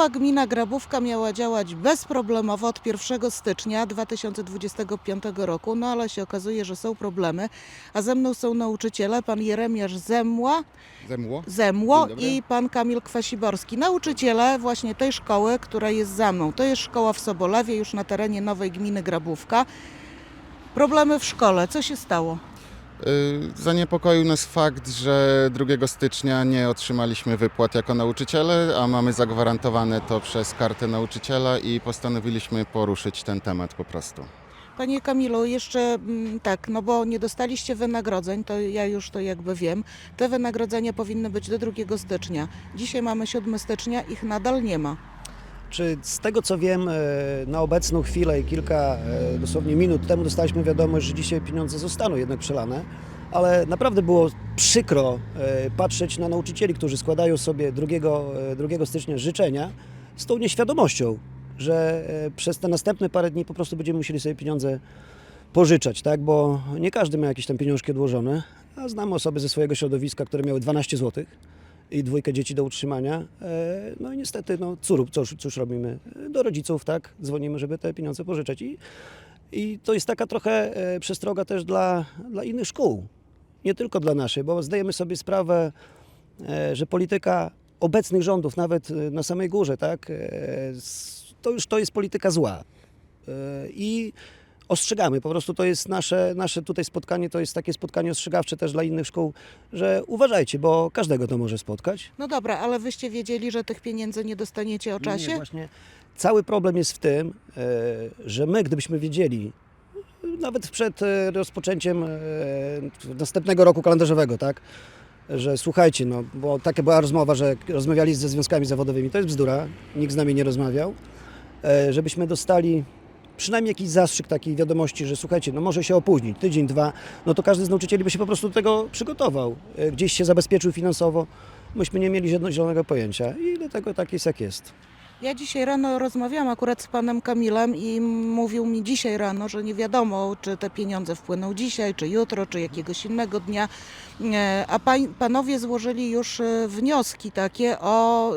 Nowa gmina Grabówka miała działać bezproblemowo od 1 stycznia 2025 roku, no ale się okazuje, że są problemy. A ze mną są nauczyciele, pan Jeremiasz Zemła, Zemło? Zemło Dzień dobry. i pan Kamil Kwasiborski. Nauczyciele właśnie tej szkoły, która jest za mną. To jest szkoła w Sobolewie, już na terenie nowej gminy Grabówka. Problemy w szkole. Co się stało? Y, Zaniepokoił nas fakt, że 2 stycznia nie otrzymaliśmy wypłat jako nauczyciele, a mamy zagwarantowane to przez kartę nauczyciela i postanowiliśmy poruszyć ten temat po prostu. Panie Kamilu, jeszcze mm, tak, no bo nie dostaliście wynagrodzeń, to ja już to jakby wiem. Te wynagrodzenia powinny być do 2 stycznia. Dzisiaj mamy 7 stycznia, ich nadal nie ma. Czy z tego co wiem, e, na obecną chwilę i kilka e, dosłownie minut temu dostaliśmy wiadomość, że dzisiaj pieniądze zostaną jednak przelane, ale naprawdę było przykro e, patrzeć na nauczycieli, którzy składają sobie 2, e, 2 stycznia życzenia z tą nieświadomością, że przez te następne parę dni po prostu będziemy musieli sobie pieniądze pożyczać, tak? Bo nie każdy ma jakieś tam pieniążki odłożone, a znam osoby ze swojego środowiska, które miały 12 zł i dwójkę dzieci do utrzymania. E, No i niestety, no cóż, cóż, cóż robimy? Do rodziców, tak? Dzwonimy, żeby te pieniądze pożyczać. I, i to jest taka trochę e, przestroga też dla, dla innych szkół. Nie tylko dla naszej, bo zdajemy sobie sprawę, e, że polityka obecnych rządów, nawet e, na samej górze, tak? e, To już to jest polityka zła. E, I ostrzegamy, po prostu to jest nasze, nasze tutaj spotkanie, to jest takie spotkanie ostrzegawcze też dla innych szkół, że uważajcie, bo każdego to może spotkać. No dobra, ale wyście wiedzieli, że tych pieniędzy nie dostaniecie o czasie? Nie, właśnie cały problem jest w tym, e, że my, gdybyśmy wiedzieli, nawet przed e, rozpoczęciem e, następnego roku kalendarzowego, tak, że słuchajcie, no, bo taka była rozmowa, że rozmawiali ze związkami zawodowymi, to jest bzdura, nikt z nami nie rozmawiał, żebyśmy dostali przynajmniej jakiś zastrzyk takiej wiadomości, że słuchajcie, no może się opóźnić, tydzień, dwa, no to każdy z nauczycieli by się po prostu do tego przygotował, e, gdzieś się zabezpieczył finansowo, myśmy nie mieli zielonego pojęcia i dlatego tak jest jak jest. Ja dzisiaj rano rozmawiałam akurat z panem Kamilem i mówił mi dzisiaj rano, że nie wiadomo, czy te pieniądze wpłyną dzisiaj, czy jutro, czy jakiegoś innego dnia. E, A panowie złożyli już e, wnioski takie o,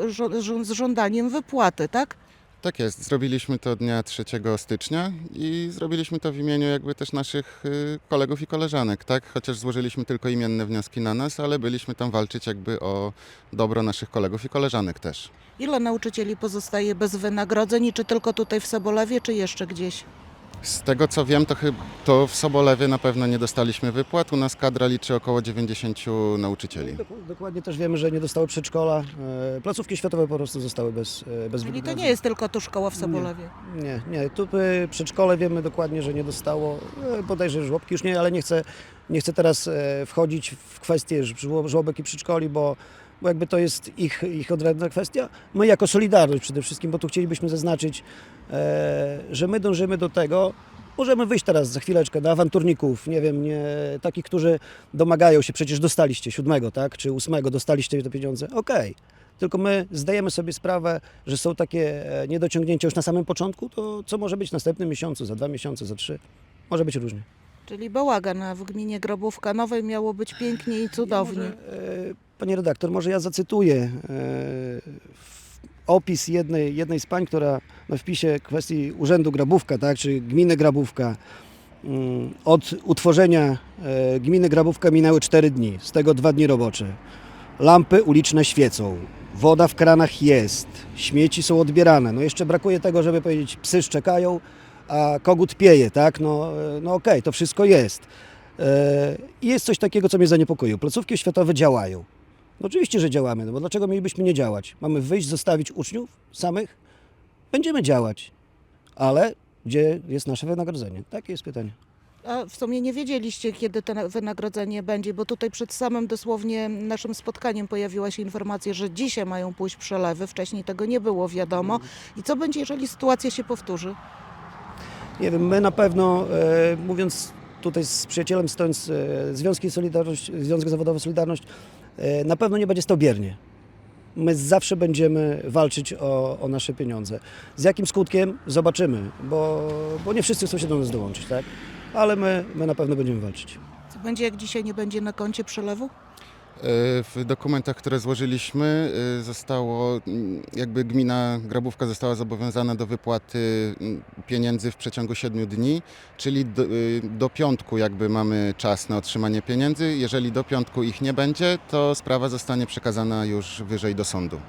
z żądaniem wypłaty, tak? Tak jest, zrobiliśmy to dnia 3 stycznia i zrobiliśmy to w imieniu jakby też naszych y, kolegów i koleżanek, tak? Chociaż złożyliśmy tylko imienne wnioski na nas, ale byliśmy tam walczyć jakby o dobro naszych kolegów i koleżanek też. Ile nauczycieli pozostaje bez wynagrodzeń czy tylko tutaj w Sobolewie, czy jeszcze gdzieś? Z tego co wiem, to, to w Sobolewie na pewno nie dostaliśmy wypłat. U nas kadra liczy około 90 nauczycieli. Dok- Dokładnie też wiemy, że nie dostały przedszkola. E, Placówki światowe po prostu zostały bez, e, bez Czyli to nie jest tylko tu szkoła w Sobolewie. Nie, nie. Tu e, przedszkole wiemy dokładnie, że nie dostało. Bodajże żłobki już nie, ale nie chcę, nie chcę teraz e, wchodzić w kwestię żło- żłobek i przedszkoli, bo, bo jakby to jest ich, ich odrębna kwestia. My jako Solidarność przede wszystkim, bo tu chcielibyśmy zaznaczyć, e, że my dążymy do tego, Możemy wyjść teraz za chwileczkę na awanturników, nie wiem, nie, takich, którzy domagają się, przecież dostaliście siódmego, tak, czy ósmego, dostaliście te pieniądze, okej. Tylko my zdajemy sobie sprawę, że są takie e, niedociągnięcia już na samym początku, to co może być w następnym miesiącu, za dwa miesiące, za trzy, może być różnie. Czyli bałagan w gminie Grobówka Nowej miało być pięknie i cudownie. Ja może, e, Panie redaktor, może ja zacytuję e, opis jednej, jednej z pań, która na wpisie kwestii Urzędu Grabówka, tak, czy Gminy Grabówka, mm, od utworzenia e, Gminy Grabówka minęły 4 dni, z tego dwa dni robocze. Lampy uliczne świecą, woda w kranach jest, śmieci są odbierane. No jeszcze brakuje tego, żeby powiedzieć, psy szczekają, a kogut pieje, tak? No, e, no okej, to wszystko jest. E, I jest coś takiego, co mnie zaniepokoiło. Placówki oświatowe działają. No oczywiście, że działamy, no bo dlaczego mielibyśmy nie działać? Mamy wyjść, zostawić uczniów samych? Będziemy działać, ale gdzie jest nasze wynagrodzenie? Takie jest pytanie. A w sumie nie wiedzieliście, kiedy to na- wynagrodzenie będzie, bo tutaj przed samym dosłownie naszym spotkaniem pojawiła się informacja, że dzisiaj mają pójść przelewy. Wcześniej tego nie było wiadomo. I co będzie, jeżeli sytuacja się powtórzy? Nie wiem, my na pewno, e, mówiąc tutaj z przyjacielem, stojąc e, Związki Solidarność, Związek Zawodowy Solidarność, e, na pewno nie będzie stał biernie. My zawsze będziemy walczyć o, o nasze pieniądze. Z jakim skutkiem? Zobaczymy, bo, bo nie wszyscy chcą się do nas dołączyć, tak? Ale my, my na pewno będziemy walczyć. Co będzie, jak dzisiaj nie będzie na koncie przelewu? W dokumentach, które złożyliśmy, y, zostało, mm, jakby gmina Grabówka została zobowiązana do wypłaty mm, pieniędzy w przeciągu 7 dni, czyli do, y, do piątku jakby mamy czas na otrzymanie pieniędzy. Jeżeli do piątku ich nie będzie, to sprawa zostanie przekazana już wyżej do sądu.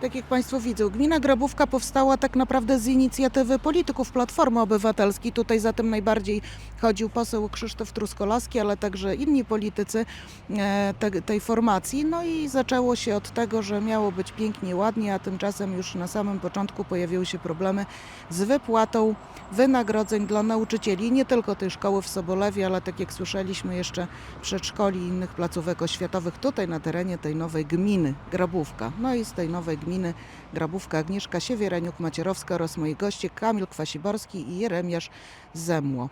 Tak jak Państwo widzą, gmina Grabówka powstała tak naprawdę z inicjatywy polityków Platformy Obywatelskiej. Tutaj za tym najbardziej chodził poseł Krzysztof Truskolaski, ale także inni politycy e, te, tej formacji. No i zaczęło się od tego, że miało być pięknie, ładnie, a tymczasem już na samym początku pojawiły się problemy z wypłatą wynagrodzeń dla nauczycieli, nie tylko tej szkoły w Sobolewie, ale tak jak słyszeliśmy jeszcze przedszkoli i innych placówek oświatowych tutaj na terenie tej nowej gminy Grabówka. No i z tej nowej gminy Grabówka Agnieszka Siewiereniuk-Macierowska oraz moi goście Kamil Kwasiborski i Jeremiasz Zemło.